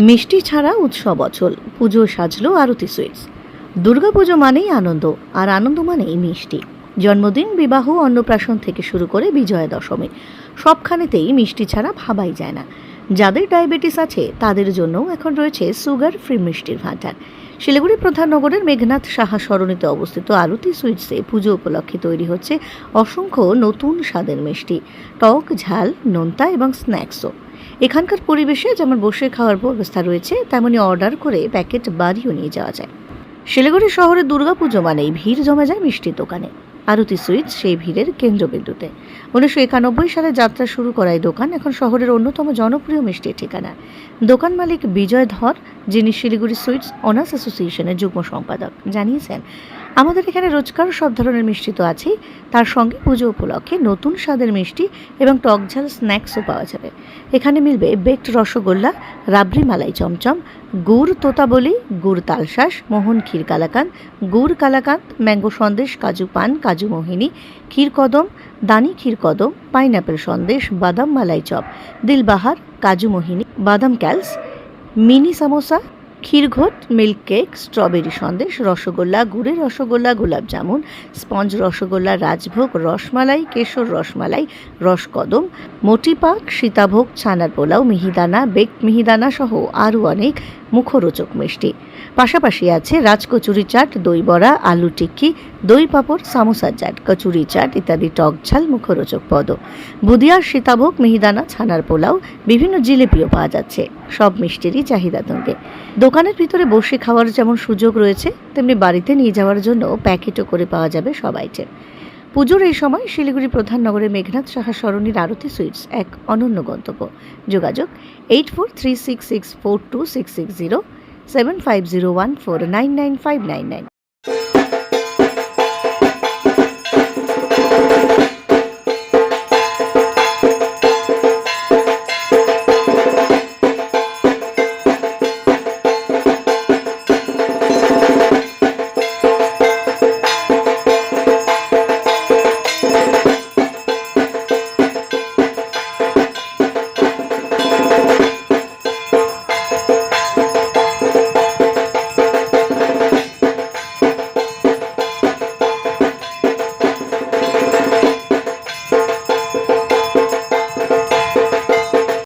মিষ্টি ছাড়া উৎসব অচল, পুজো সাজলো আরতি সুইটস। দুর্গাপুজো মানেই আনন্দ, আর আনন্দ মানেই মিষ্টি। জন্মদিন, বিবাহ, অন্নপ্রাশন থেকে শুরু করে বিজয়া দশমী সবখানেতেই মিষ্টি ছাড়া ভাবাই যায় না। যাদের ডায়াবেটিস আছে, তাদের জন্যও এখন রয়েছে সুগার ফ্রি মিষ্টির ভাণ্ডার। শিলিগুড়ি প্রধান নগরের মেঘনাথ সাহা সরণিতে অবস্থিত আরতি সুইটসে পুজো উপলক্ষে তৈরি হচ্ছে অসংখ্য নতুন স্বাদের মিষ্টি, টক, ঝাল, নোনতা এবং স্ন্যাক্সও। এখানকার পরিবেশে যেমন বসে খাওয়ার ব্যবস্থা রয়েছে, তেমনি অর্ডার করে প্যাকেট বাড়িও নিয়ে যাওয়া যায়। শিলিগুড়ি শহরে দুর্গাপুজো মানেই ভিড় জমে যায় মিষ্টির দোকানে। আরতি সুইটস সেই ভিড়ের কেন্দ্রবিন্দুতে। উনিশশো একানব্বই সালে যাত্রা শুরু করা এই দোকান এখন শহরের অন্যতম জনপ্রিয় মিষ্টির ঠিকানা। দোকান মালিক বিজয় ধর, যিনি শিলিগুড়ি সুইটস অনার্স অ্যাসোসিয়েশনের যুগ্ম সম্পাদক, জানিয়েছেন আমাদের এখানে রোজকার সব ধরনের মিষ্টি তো আছেই। তার সঙ্গে পুজো উপলক্ষে নতুন স্বাদের মিষ্টি এবং টকঝাল স্ন্যাক্সও পাওয়া যাবে। এখানে মিলবে বেকড রসগোল্লা, রাবড়ি মালাই চমচম, গুড় তোতাবলি, গুড় তালশাস মোহন ক্ষীর কালাকান গুড় কালাকাঁদ, ম্যাঙ্গো সন্দেশ, কাজু পান, কাজু মোহিনী, ক্ষীর কদম, দানি ক্ষীর কদম, পাইনঅ্যাপেল সন্দেশ, বাদাম মালাই চপ, দিলবাহার, কাজু মোহিনী, বাদাম ক্যালস, mini samosa ক্ষীরঘট milk cake, strawberry sandesh, rasgulla গুড়ের রসগোল্লা, গোলাপ জামুন, স্পঞ্জ রসগোল্লা, রাজভোগ, রসমালাই, কেশর রসমালাই, রসকদম, মোটিপাক, সীতাভোগ, ছানার পোলাও, মিহিদানা, বেক মিহিদানা সহ আরও অনেক মুখরোচক মিষ্টি। পাশাপাশি আছে রাজকচুরি চাট, দই বড়া, আলু টিক্কি, দই পাঁপড় সামোসার চাট, কচুরি চাট ইত্যাদি টক ঝাল মুখরোচক পদ। বুদিয়ার সীতাভোগ, মিহিদানা, ছানার পোলাও, বিভিন্ন জিলিপিও পাওয়া যাচ্ছে। সব মিষ্টিরই চাহিদা তুঙ্গে। দোকানের ভিতরে বসে খাওয়ার যেমন সুযোগ রয়েছে, তেমনি বাড়িতে নিয়ে যাওয়ার জন্য প্যাকেটও করে পাওয়া যাবে সব আইটেম পুজোর এই সময় শিলিগুড়ি প্রধান নগরে মেঘনাথ সাহা সরণির আরতি সুইটস এক অনন্য গন্তব্য। যোগাযোগ eight four three six six four two six six zero seven five zero one four nine nine five nine nine